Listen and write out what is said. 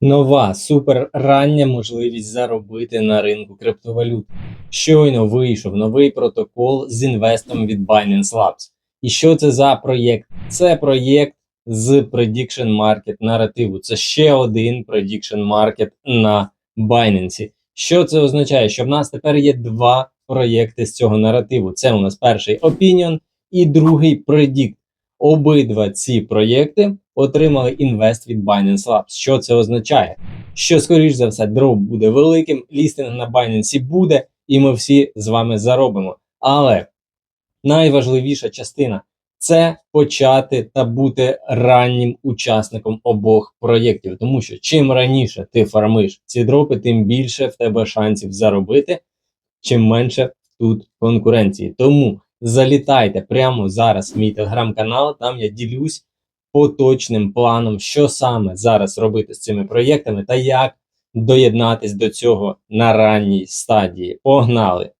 Нова суперрання можливість заробити на ринку криптовалют. Щойно вийшов новий протокол з інвестом від Binance Labs. І що це за проєкт? Це проєкт з Prediction Market наративу. Це ще один Prediction Market на Binance. Що це означає? Що в нас тепер є два проєкти з цього наративу. Це у нас перший Opinion і другий Predict. Обидва ці проєкти отримали інвест від Binance Labs. Що це означає? Що, скоріш за все, дроп буде великим, лістинг на Binance буде, і ми всі з вами заробимо. Але найважливіша частина це почати та бути раннім учасником обох проєктів. Тому що чим раніше ти фармиш ці дропи, тим більше в тебе шансів заробити, чим менше тут конкуренції. Тому залітайте прямо зараз в мій телеграм-канал, там я ділюсь поточним планом, що саме зараз робити з цими проєктами та як доєднатись до цього на ранній стадії. Погнали!